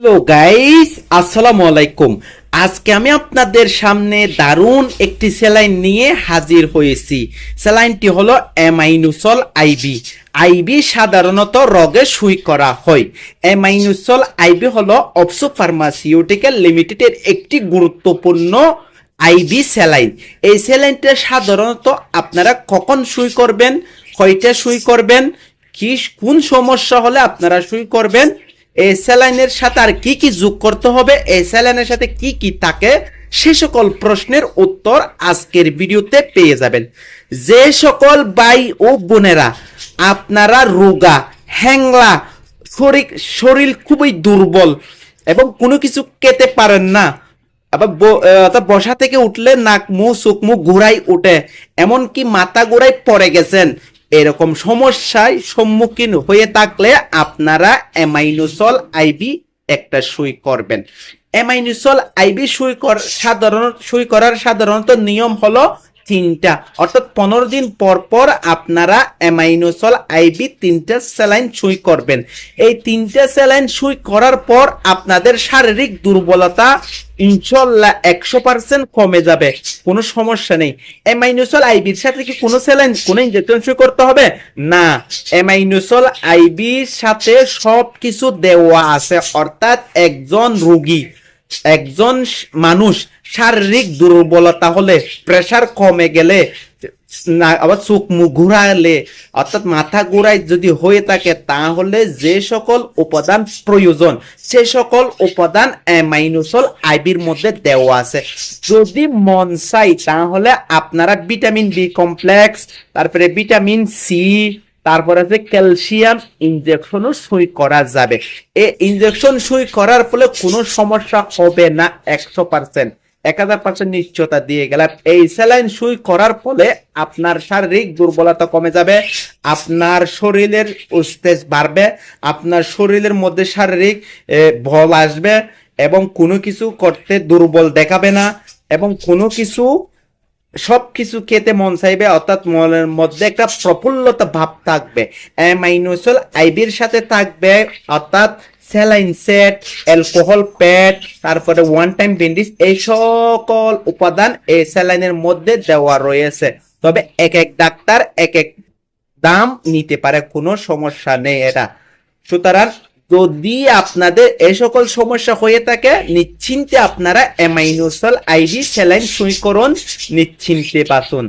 Hello guys আসসালামু আলাইকুম আজকে আমি আপনাদের সামনে দারুণ একটি স্যালাইন নিয়ে হাজির হয়েছি। স্যালাইনটি হলো অ্যামাইনুসল আইবি আইবি সাধারণত রগে সুই করা হয়। অ্যামাইনুসল আইবি হলো অপসো ফার্মাসিউটিক্যাল লিমিটেডের একটি গুরুত্বপূর্ণ আইবি স্যালাইন এই স্যালাইনটা সাধারণত আপনারা কখন সুই করবেন? কয়টা সুই করবেন? কি, কোন সমস্যা হলে আপনারা সুই করবেন? এই স্যালাইনের সাথে আর কি কি যোগ করতে হবে? এই স্যালাইনের সাথে কি কি থাকে? সে সকল প্রশ্নের উত্তর আজকের ভিডিওতে পেয়ে যাবেন। যে সকল ভাই ও বোনেরা আপনারা রোগা, হ্যাংলা, শরীর শরীর খুবই দুর্বল এবং কোনো কিছু খেতে পারেন না, আবার বসা থেকে উঠলে নাক, মুখ, চোখ, মুখ ঘুরাই উঠে এমনকি মাথা ঘুরাই পড়ে গেছেন এরকম সমস্যায় সম্মুখীন হয়ে থাকলে আপনারা অ্যামাইনোসল আইবি একটা সুই করবেন। অ্যামাইনোসল আইবি সুই কর, সাধারণ, সুই করার সাধারণত নিয়ম হলো তিনটা। অর্থাৎ পনেরো দিন পর পর আপনারা অ্যামাইনোসল আইবি তিনটা স্যালাইন সুই করবেন। এই তিনটা স্যালাইন সুই করার পর আপনাদের শারীরিক দুর্বলতা ইনশাল্লাহ একশো পার্সেন্ট কমে যাবে। কোনো সমস্যা নেই। অ্যামাইনোসল আইবির সাথে কি কোনো চ্যালেঞ্জ কোনো ইঞ্জেকশন সুই করতে হবে? না। এম আইনুসুল আইবির সাথে সব কিছু দেওয়া আছে। অর্থাৎ একজন রোগী, একজন মানুষ শারীরিক দুর্বলতা হলে প্রেসার কমে গেলে আবার চোখ মুখ ঘুরালে, অর্থাৎ মাথা ঘুরায় যদি হয়ে থাকে, তাহলে যে সকল উপাদান প্রয়োজন, সে সকল উপাদান অ্যামাইনোসল আইবির মধ্যে দেওয়া আছে। যদি মন চাই তাহলে আপনারা ভিটামিন বি কমপ্লেক্স তারপরে ভিটামিন সি তারপরে আছে ক্যালসিয়াম ইনজেকশনও সুই করা যাবে। এই ইনজেকশন সুই করার ফলে কোনো সমস্যা হবে না, একশো পার্সেন্ট এক হাজার পার্সেন্ট নিশ্চয়তা দিয়ে গেলাম। এই স্যালাইন সুই করার ফলে আপনার শারীরিক দুর্বলতা কমে যাবে, আপনার শরীরের উস্তেজ বাড়বে, আপনার শরীরের মধ্যে শারীরিক বল আসবে এবং কোনো কিছু করতে দুর্বল দেখাবে না এবং কোনো কিছু, সব কিছু খেতে মন চাইবে, অর্থাৎ মনের মধ্যে একটা প্রফুল্লতা ভাব থাকবে। অ্যামাইনোসল আইবির সাথে থাকবে, অর্থাৎ স্যালাইন সেট, অ্যালকোহল প্যাড, তারপরে ওয়ান টাইম বেন্ডিস এই সকল উপাদান এই স্যালাইনের মধ্যে দেওয়া রয়েছে। তবে এক এক ডাক্তার এক এক দাম নিতে পারে, কোনো সমস্যা নেই এটা। সুতরাং যদি আপনাদের এই সকল সমস্যা হয়ে থাকে, নিশ্চিন্তে আপনারা অ্যামাইনোসল আইডি স্যালাইন সুই করুন, নিশ্চিন্তে বাঁচুন।